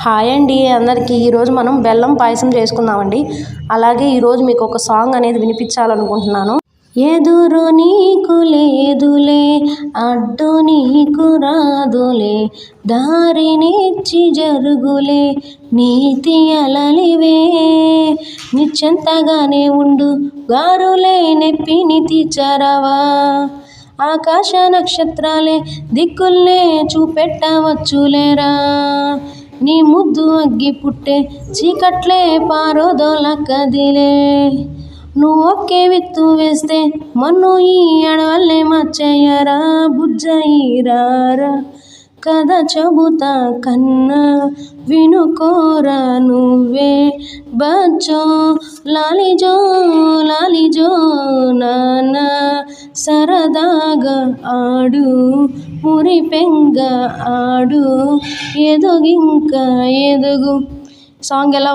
Hi అండి అందరికీ. ఈరోజు మనం బెల్లం పాయసం చేసుకుందామండి. అలాగే ఈరోజు మీకు ఒక సాంగ్ అనేది వినిపించాలనుకుంటున్నాను. ఎదురు నీకు లేదులే అడ్డు నీకు రాదులే దారినిచ్చి జరుగులే నీతి అలలివే. నిశ్చంతగానే ఉండు గారులే నెప్పిని చరవా. ఆకాశ నక్షత్రాలే దిక్కుల్నే చూపెట్టవచ్చులేరా. నీ ముద్దు అగ్గి పుట్టే చీకట్లే పారోదోల కదిలే నువ్వు ఒకే విత్తు వేస్తే మన్ను ఈ అడవల్లే మచ్చయ్యరా బుజ్జయ్యారా కథ చెబుతా కన్నా వినుకోరా నువ్వే. బచ్చో లాలిజో లాలి సరదాగా ఆడు మురిపెంగ ఆడు ఎదుగింక ఎదుగు సాంగ్ ఎలా